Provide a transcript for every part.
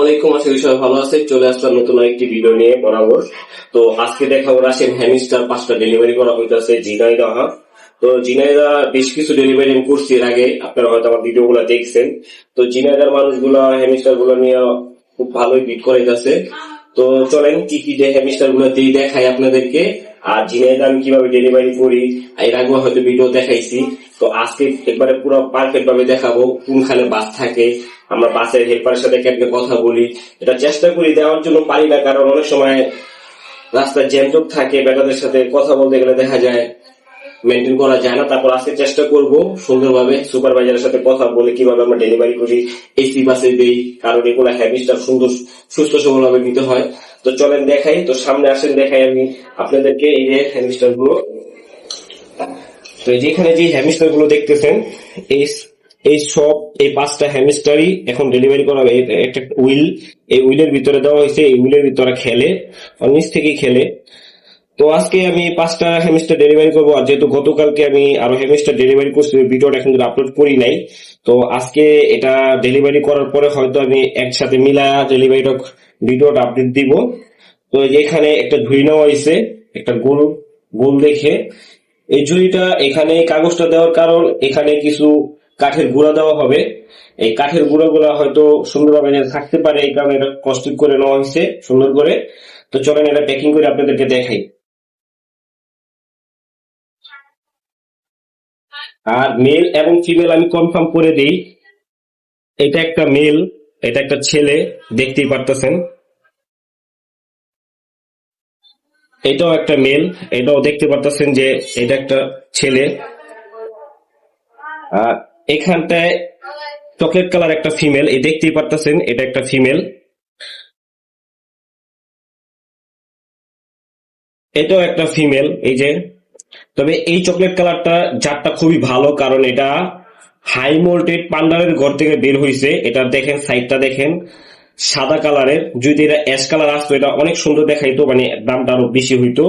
আলাইকুম, আশা করি সবাই ভালো আছে চলে আসলাম নতুন একটি ভিডিও নিয়ে বরাবর। তো আজকে দেখাবো রাশিয়ান হ্যামিস্টার, পাঁচটা ডেলিভারি করা হইতেছে জিনাইদা তো জিনাইদা বেশ কিছু ডেলিভারি আমি করছি এর আগে, আপনারা হয়তো আমার ভিডিও গুলা দেখছেন। তো জিনাইদার মানুষগুলা হ্যামিস্টারগুলা নিয়ে খুব ভালোই বিট করাইতেছে। তো চলেন কি কি হ্যামিস্টারগুলো দিয়ে দেখাই আপনাদেরকে। আর জিনিস আমি কীভাবে ডেলিভারি করি, এর আগে হয়তো ভিডিও দেখাইছি। তো আজকে একবারে পুরো পারফেক্ট ভাবে দেখাবো কোনখানে বাস থাকে। আমরা বাসের হেল্পারের সাথে কেমনে কথা বলি। এটা চেষ্টা করি দেওয়ার জন্য পারি না, কারণ অনেক সময় রাস্তায় জ্যামজট থাকে বেটাদের সাথে কথা বলতে গেলে দেখা যায় মেনটেন করা যায় না। তারপর আজকে চেষ্টা করব সুন্দরভাবে সুপারভাইজারের সাথে কথা বলে কীভাবে আমরা ডেলিভারি করি এসি বাসে কারণ এগুলো হ্যাবিসটা সুন্দর, সুস্থ সবল ভাবে নিতে হয়। তো চলেন দেখাই, তো সামনে আসেন, দেখাই আমি আপনাদেরকে এই যে গুলো। তো এই যে হ্যামিস্টারগুলো দেখতেছেন, এই এই সব, এই পাঁচটা হ্যামিস্টারই এখন ডেলিভারি করা হবে একটা উইল এই উইলের ভিতরে দেওয়া হয়েছে, এই উইলের ভিতরে খেলে নিচ থেকেই খেলে। তো আজকে আমি পাঁচটা হেমিস্টার ডেলিভারি করব, আর যেহেতু গতকালকে আমি আরও হেমিস্টার ডেলিভারি করছি ভিডিওটা এখন আপলোড করি নাই। তো আজকে এটা ডেলিভারি করার পরে হয়তো আমি একসাথে মিলা ডেলিভারিটা ভিডিওটা আপডেট দিব। তো এখানে একটা ঝুড়ি নেওয়া হয়েছে একটা গোল গোল দেখে। এই ঝুড়িটা এখানে কাগজটা দেওয়ার কারণ, এখানে কিছু কাঠের গুঁড়া দেওয়া হবে। এই কাঠের গুঁড়া গুলা হয়তো সুন্দরভাবে থাকতে পারে, এই কারণে এটা কস্টিক করে নেওয়া হয়েছে সুন্দর করে। তো চলেন এটা প্যাকিং করে আপনাদেরকে দেখাই। আর মেল এবং ফিমেল আমি কনফার্ম করে দিই, এটা একটা মেল এটা একটা ছেলে, দেখতেই পারতেছেন। এটাও একটা মেল এটাও দেখতে পারতেছেন যে এটা একটা ছেলে। আর এখানটায় চকলেট কালার একটা ফিমেল এই দেখতেই পারতেছেন, এটা একটা ফিমেল এটাও একটা ফিমেল এই যে তবে এই চকলেট কালারটা জাতটা খুবই ভালো, কারণ এটা হাই মোল্টেড পান্ডারের ঘর থেকে বের হয়েছে এটা দেখেন সাইডটা দেখেন, সাদা কালারের যদি এটা অ্যাশ কালার আসতো, এটা অনেক সুন্দর দেখাইতো মানে দামটা আরও বেশি হইতো।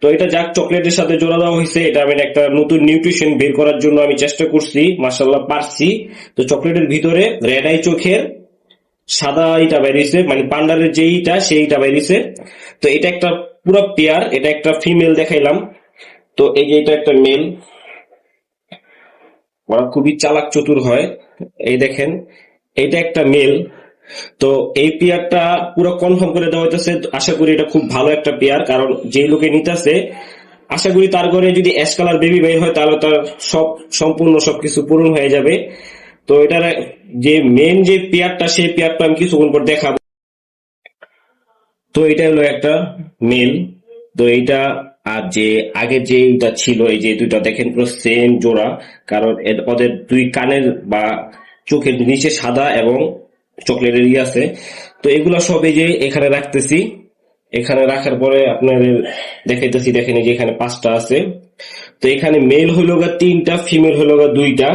তো এটা যাক চকলেটের সাথে জোড়া দেওয়া হয়েছে এটা আমি একটা নতুন নিউট্রিশন বের করার জন্য আমি চেষ্টা করছি মার্শাল্লাহ পারছি। তো চকলেটের ভিতরে রেড আই চোখের সাদা ইটা বেরিয়েছে মানে পান্ডারের যে ইটা সেইটা বেরিয়েছে। তো এটা একটা পুরো পেয়ার এটা একটা ফিমেল দেখাইলাম। তো এই যে এটা একটা মেল, ওরা খুবই চালাক চতুর হয়। এই দেখেন, এটা একটা মেল। তো এই পেয়ারটা পুরো কনফার্ম করে দেওয়া হইতেছে, আশা করি এটা খুব ভালো একটা পেয়ার, কারণ যে লোকে নিতেছে, আশা করি তার ঘরে যদি অ্যাশ কালার বেবি বের হয়, তাহলে তার সব সম্পূর্ণ সবকিছু পূরণ হয়ে যাবে। তো এটার যে মেন যে পেয়ারটা, সেই পেয়ারটা আমি কিছুক্ষণ পর দেখাবো। তো এটা হলো একটা মেল। তো এইটা আর যে, আগে যে এটা ছিল, এই যে দুইটা, দেখেন পুরো সেম জোড়া, কারণ ওদের দুই কানের বা চোখের নিচে সাদা এবং চকলেটের ইয়ে আছে। তো এগুলা সব এই যে এখানে রাখতেছি। এখানে রাখার পরে আপনাদের দেখাইতেছি, দেখেন যে এখানে পাঁচটা আছে। তো এখানে মেল হইল গা তিনটা ফিমেল হইল গা দুইটা।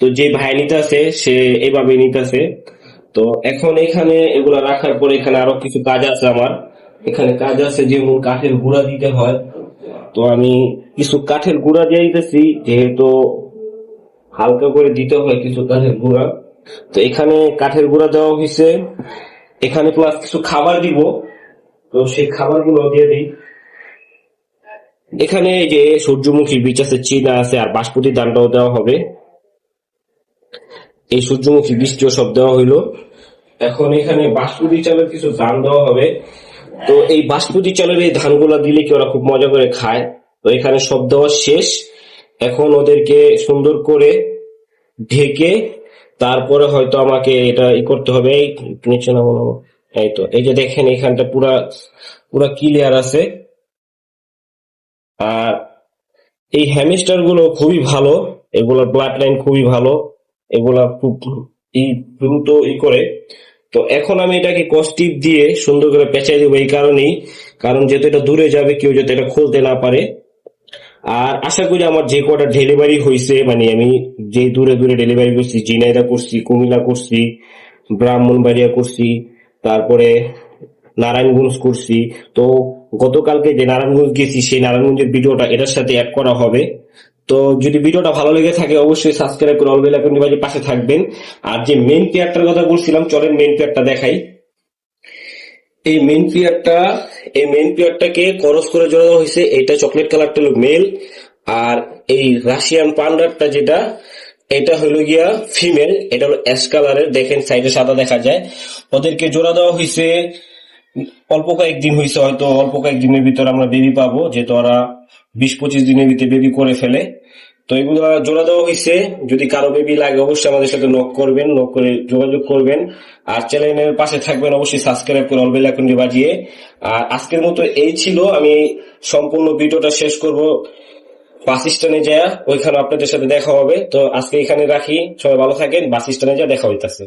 তো যে ভাই নিতেছে, সে এইভাবে নিতেছে। তো এখন এখানে এগুলা রাখার পরে এখানে আরও কিছু কাজ আছে আমার। এখানে কাজ আছে যেমন কাঠের গুঁড়া দিতে হয়। তো আমি কিছু কাঠের গুঁড়া দিয়ে দিতেছি, যেহেতু হালকা করে দিতে হয় কিছু কাঠের গুঁড়া। তো এখানে কাঠের গুঁড়া দেওয়া হয়েছে। এখানে প্লাস কিছু খাবার দিব। তো সেই খাবারগুলো দিয়ে দিই। এখানে যে সূর্যমুখী বীজ আছে, চীনা আছে, আর বাসপতি দানটাও দেওয়া হবে। এই সূর্যমুখী বীজটিও সব দেওয়া হইল। এখন এখানে বাসপতি চালের কিছু ধান দেওয়া হবে। তো এই বাসপতি চালের এই ধানগুলা দিলে কি ওরা খুব মজা করে খায়? তো এখানে সব দেওয়া শেষ। এখন ওদেরকে সুন্দর করে ঢেকে তারপরে হয়তো আমাকে এটা ই করতে হবে। এই নিচে নামো নামো। এই তো, এই যে দেখেন এখানটা পুরা পুরা ক্লিয়ার আছে। আর এই হ্যামিস্টারগুলো খুবই ভালো। এগুলোর ব্লাড লাইন খুবই ভালো। এগুলা খুব দ্রুত ই করে। তো এখন আমি এটাকে কস্টিপ দিয়ে সুন্দর করে পেঁচাই দেবো এই কারণেই। কারণ যেহেতু এটা দূরে যাবে, কেউ যাতে এটা খুলতে না পারে। আর আশা করি আমার যে কটা ডেলিভারি হয়েছে মানে আমি যে দূরে দূরে ডেলিভারি করছি জিনাইদা করছি, কুমিল্লা করছি, ব্রাহ্মণবাড়িয়া করছি, তারপরে নারায়ণগঞ্জ করছি। তো গতকালকে যে নারায়ণগঞ্জ গেছি, সেই নারায়ণগঞ্জের ভিডিওটা এটার সাথে অ্যাড করা হবে। তো যদি ভিডিওটা ভালো লেগে থাকে, অবশ্যই সাবস্ক্রাইব করে অলবেল এখন ডিভাইসের পাশে থাকবেন। আর যে মেইন পেয়ারটার কথা বলছিলাম, চলেন মেন পেয়ারটা দেখাই। এই মেন প্লেয়ারটা এই মেন পেয়ারটাকে করস করে জোড়া দেওয়া হয়েছে, এটা চকলেট কালারটা হলো মেল আর এই রাশিয়ান পান্ডারটা যেটা, এটা হলো গিয়া ফিমেল এটা হলো অ্যাশ কালারের দেখেন সাইডে সাদা দেখা যায়। ওদেরকে জোড়া দেওয়া হয়েছে, অল্প কয়েকদিন হয়েছে, হয়তো অল্প কয়েকদিনের ভিতর আমরা বেবি পাবো, যেহেতু ওরা বিশ পঁচিশ দিনের ভিতরে বেবি করে ফেলে। তো এগুলো জোড়া দেওয়া হয়েছে যদি কারও বেবি লাগে, অবশ্যই আমাদের সাথে নক করবেন নক করে যোগাযোগ করবেন। আর চ্যানেলের পাশে থাকবেন, অবশ্যই সাবস্ক্রাইব করে অলবেল আইকনটি বাজিয়ে। আর আজকের মতো এই ছিল। আমি সম্পূর্ণ ভিডিওটা শেষ করব বাস স্ট্যান্ডে যায়। ওইখানে আপনাদের সাথে দেখা হবে। তো আজকে এখানে রাখি। সবাই ভালো থাকেন। বাস স্ট্যান্ডে যা দেখা হইতাছে।